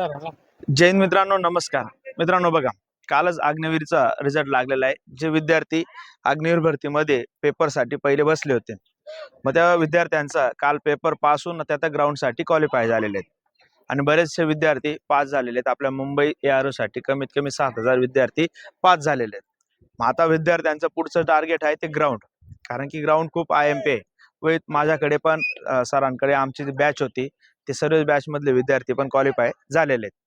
जैन मित्रांनो नमस्कार. मित्रांनो बघा कालच अग्निवीरचा रिझल्ट लागलेला आहे. जे विद्यार्थी अग्निवीर भरतीमध्ये पेपरसाठी पहिले बसले होते. मग त्या विद्यार्थ्यांचा काल पेपर पास होऊन त्या त्या ग्राउंडसाठी क्वालिफाय झालेले आहेत. आणि बरेचसे विद्यार्थी पास झालेले आहेत. आपल्या मुंबई ए साठी कमीत कमी सात हजार विद्यार्थी पास झालेले आहेत. मग आता विद्यार्थ्यांचं पुढचं टार्गेट आहे ते ग्राउंड कारण की ग्राउंड खूप आय एम पी आहे. व माझ्याकडे पण सरांकडे आमची जी बॅच होती. ते सर्व बॅच मधले विद्यार्थी पण क्वालिफाय झालेले आहेत.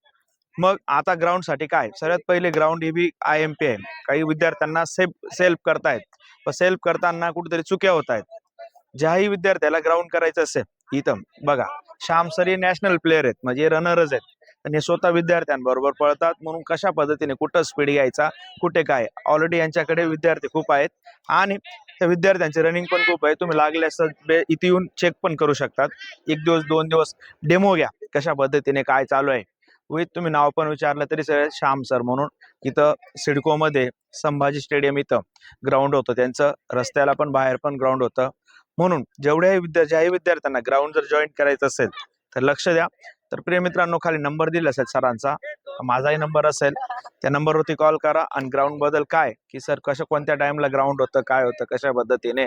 मग आता ग्राउंडसाठी काय? सर्वात पहिले ग्राउंड हे बी आय एम पी आहे. काही विद्यार्थ्यांना सेफ सेल्फ करतायत. पण सेल्फ करताना कुठेतरी चुक्या होत आहेत ज्याही विद्यार्थ्याला ग्राउंड करायचं असेल इथं बघा. श्याम सर हे नॅशनल प्लेअर आहेत. म्हणजे रनरच आहेत. आणि हे स्वतः विद्यार्थ्यांबरोबर पळतात. म्हणून कशा पद्धतीने कुठं स्पीड घ्यायचा कुठे काय? ऑलरेडी यांच्याकडे विद्यार्थी खूप आहेत. आणि त्या विद्यार्थ्यांचे रनिंग पण खूप आहे. तुम्ही लागले बे- इथे येऊन चेक पण करू शकतात. एक दिवस दोन दिवस डेमो घ्या. कशा पद्धतीने काय चालू आहे. विथ तुम्ही नाव पण विचारलं तरी सर श्याम सर म्हणून. इथं सिडकोमध्ये संभाजी स्टेडियम इथं ग्राउंड होतं. त्यांचं रस्त्याला पण बाहेर पण ग्राउंड होतं. म्हणून जेवढ्याही विद्या ज्याही विद्यार्थ्यांना ग्राउंड जर जॉईन करायचं असेल तर लक्ष द्या. तर प्रिय मित्रांनो खाली नंबर दिला असेल सरांचा. माझाही नंबर असेल त्या नंबरवरती कॉल करा आणि ग्राउंडबद्दल काय? की सर कसं कोणत्या टाईमला ग्राउंड होतं काय होतं कशा पद्धतीने?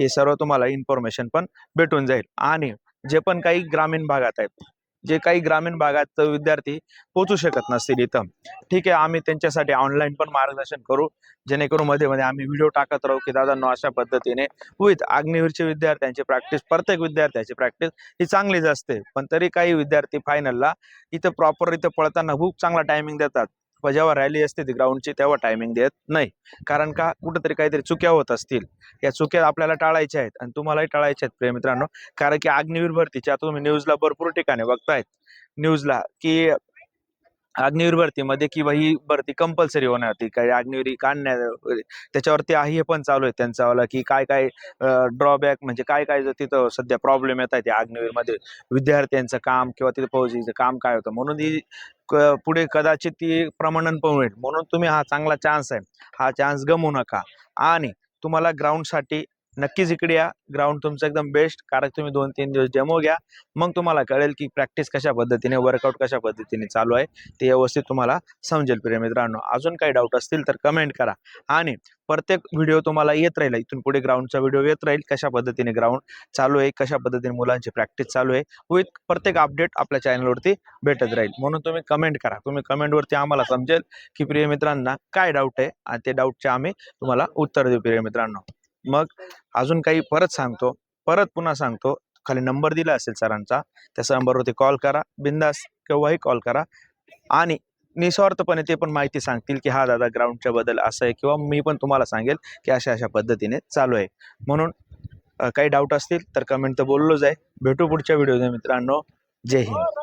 हे सर्व तुम्हाला इन्फॉर्मेशन पण भेटून जाईल. आणि जे पण काही ग्रामीण भागात आहेत जे काही ग्रामीण भागात विद्यार्थी पोहोचू शकत नसतील इथं. ठीक आहे आम्ही त्यांच्यासाठी ऑनलाईन पण मार्गदर्शन करू. जेणेकरून मध्ये मध्ये आम्ही व्हिडिओ टाकत राहू की दादा अशा पद्धतीने विथ अग्निवीरचे विद्यार्थ्यांची प्रॅक्टिस प्रत्येक विद्यार्थ्याची प्रॅक्टिस ही चांगलीच असते. पण तरी काही विद्यार्थी फायनलला इथं प्रॉपर इथं पळताना खूप चांगला टायमिंग देतात. जेव्हा रॅली असते ती ग्राउंडची तेव्हा टायमिंग देत नाही. कारण का? कुठंतरी काहीतरी चुक्या होत असतील. या चुक्या आपल्याला टाळायच्या आहेत आणि तुम्हालाही टाळायच्या आहेत प्रिय मित्रांनो. कारण की अग्निवीर भरतीच्या तुम्ही न्यूजला भरपूर ठिकाणी बघतायत. न्यूजला की अग्निवीर भरतीमध्ये किंवा ही भरती कंपल्सरी होणार होती काही अग्निवीर काढण्या त्याच्यावरती आहे हे पण चालू आहे त्यांचावाला की काय काय ड्रॉबॅक म्हणजे काय काय जर तिथं सध्या प्रॉब्लेम येत आहे त्या अग्निवीरमध्ये विद्यार्थ्यांचं काम किंवा तिथं फौजीचं काम काय होतं? म्हणून ही पुढे कदाचित ती प्रमाणन पण होईल. म्हणून तुम्ही हा चांगला चान्स आहे. हा चान्स गमवू नका. आणि तुम्हाला ग्राउंडसाठी नक्कीच इकडे या. ग्राउंड तुमचं एकदम बेस्ट कारण तुम्ही दोन तीन दिवस डेमो घ्या. मग तुम्हाला कळेल की प्रॅक्टिस कशा पद्धतीने वर्कआउट कशा पद्धतीने चालू आहे ते व्यवस्थित तुम्हाला समजेल प्रिय मित्रांनो. अजून काही डाऊट असतील तर कमेंट करा. आणि प्रत्येक व्हिडिओ तुम्हाला येत राहील. इथून पुढे ग्राउंडचा व्हिडिओ येत राहील. कशा पद्धतीने ग्राउंड चालू आहे कशा पद्धतीने मुलांची प्रॅक्टिस चालू आहे विथ प्रत्येक अपडेट आपल्या चॅनलवरती भेटत राहील. म्हणून तुम्ही कमेंट करा. तुम्ही कमेंटवरती आम्हाला समजेल की प्रिय मित्रांना काय डाऊट आहे आणि ते डाऊटचे आम्ही तुम्हाला उत्तर देऊ प्रिय मित्रांनो. मग अजून काही परत सांगतो. परत पुन्हा सांगतो. खाली नंबर दिला असेल सरांचा. त्या नंबरवरती कॉल करा. बिंदास केव्हाही कॉल करा. आणि निस्वार्थपणे ते पण माहिती सांगतील की हा दादा ग्राउंडच्या बद्दल असं आहे. किंवा मी पण तुम्हाला सांगेल की अशा अशा पद्धतीने चालू आहे. म्हणून काही डाऊट असतील तर कमेंट तर बोललोच आहे. भेटू पुढच्या व्हिडिओ मित्रांनो. जय हिंद.